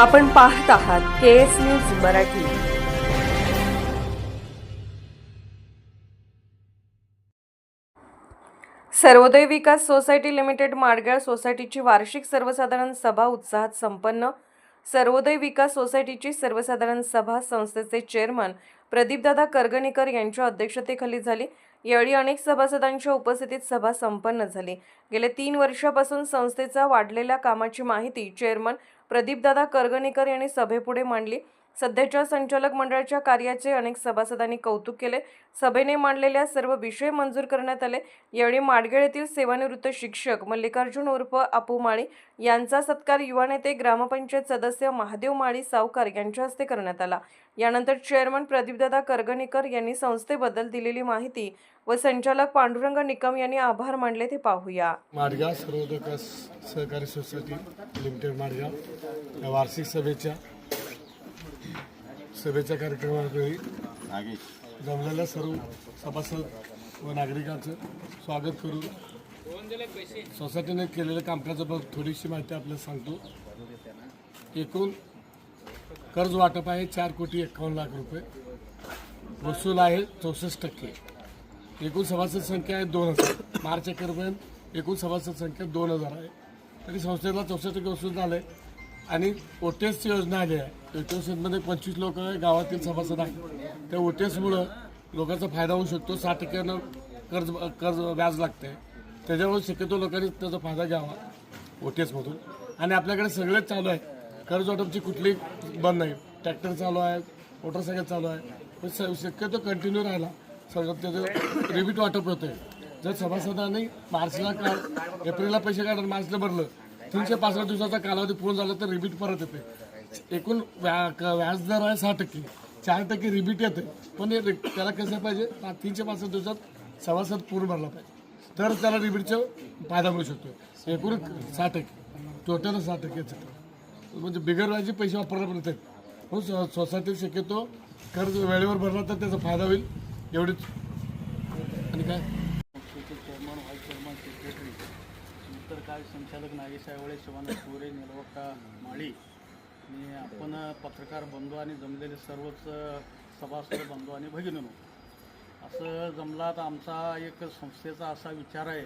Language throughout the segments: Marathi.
आपण पाहत आहात K S news Marathi. Sarvodaya Vikas society limited Madgal सोसायटीची वार्षिक सर्वसाधारण सभा उत्साहात संपन्न. सर्वोदय विकास सोसायटीची सर्वसाधारण सभा संस्थेचे चेअरमन प्रदीपदादा करगणीकर यांच्या अध्यक्षतेखाली झाली. यावेळी अनेक सभासदांच्या उपस्थितीत सभा संपन्न झाली. गेल्या तीन वर्षापासून संस्थेचा वाढलेल्या कामाची माहिती चेअरमन प्रदीपदादा करगणेकर यांनी सभेपुढे मांडली. सध्याच्या संचालक मंडळाच्या कार्याचे अनेक सभासदांनी कौतुक केले. सभेने मांडलेल्या सर्व विषय मंजूर करण्यात आले. यावेळी माडगेळ येथील सेवानिवृत्त शिक्षक मल्लिकार्जुन उर्फ अपू माळी यांचा सत्कार युवा नेते ग्रामपंचायत सदस्य महादेव माळी सावकार यांच्या हस्ते करण्यात आला. यानंतर चेअरमन प्रदीपदादा करगणीकर यांनी संस्थेबद्दल दिलेली माहिती व संचालक पांडुरंग निकम यांनी आभार मानले ते पाहूया. माडगाव सर्वोदय सहकारी सोसायटी लिमिटेड माडगाव या वार्षिक सभेच्या सभेच्या कार्यक्रमावेळी जमलेल्या सर्व सभासद व नागरिकांचं स्वागत करून सोसायटीने केलेल्या कामकाजाबद्दल थोडीशी माहिती आपल्याला सांगतो. एकूण कर्ज वाटप आहे चार कोटी एकावन्न लाख रुपये. वसूल आहे चौसष्ट टक्के. एकूण सभासद संख्या आहे दोन हजार. मार्च अखेरपर्यंत एकूण सभासद संख्या दोन हजार आहे. तरी संस्थेला चौसष्ट टक्के वसूल झालं आहे आणि ओ टी एसची योजना आली आहे. ओ टी एसमध्ये पंचवीस लोक गावातील सभासद आहेत त्या ओ टी एसमुळं लोकांचा फायदा होऊ शकतो. साठ टक्क्यानं कर्ज कर्ज व्याज लागते. त्याच्यामुळे शक्यतो लोकांनी त्याचा फायदा घ्यावा ओ टी एसमधून आणि आपल्याकडे सगळेच चालू आहे. कर्ज वाटपची कुठली बंद नाही. ट्रॅक्टर चालू आहे मोटरसायकल चालू आहे. पण स- शक्यतो कंटिन्यू राहिला. सगळं त्याचं रिबीट वाटप होतंय. जर सभासदांनी मार्चला का एप्रिलला पैसे काढून मार्चला भरलं तीनशे पासष्ट दिवसाचा कालावधी पूर्ण झाला तर रिबीट परत येते. एकूण व्या क- व्याज दर आहे सहा टक्के. चार टक्के रिबीट येते. पण हे त्याला कसं पाहिजे? तीनशे पासष्ट दिवसात सभासद पूर्ण भरला पाहिजे. तर त्याला रिबीटचा फायदा मिळू शकतो एकूण सहा टक्के. टोटल सहा टक्के म्हणजे बिगर व्याजी पैसे वापरले पण येतात हो सो सोसायटी शक्यतो कर्ज वेळेवर भरला तर त्याचा फायदा होईल. एवढीच. आणि काय? संस्थेचे नंतर काय संचालक नागेश आयवळे शिवानंद कोरे निलवक्का माळी आणि आपण पत्रकार बंधू आणि जमलेले सर्वच सभासद बंधू आणि भगिनीनो असं जमला तर आमचा एक संस्थेचा असा विचार आहे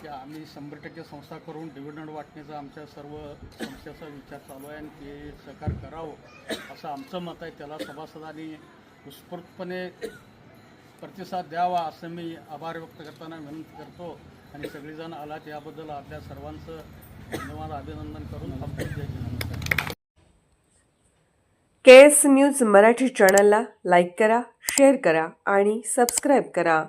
की आम्ही शंभर टक्के संस्था करून डिव्हिडंड वाटण्याचा आमच्या सर्व संस्थेचा विचार चालू आहे आणि ते सहकार करावं असं आमचं मत आहे. त्याला सभासदांनी उत्स्फूर्तपणे प्रतिसाद द्यावा असं मी आभार व्यक्त करताना विनंती करतो. आणि सगळेजण आलात याबद्दल आपल्या सर्वांचं धन्यवाद अभिनंदन करून के एस न्यूज मराठी चॅनलला लाईक करा शेअर करा आणि सबस्क्राईब करा.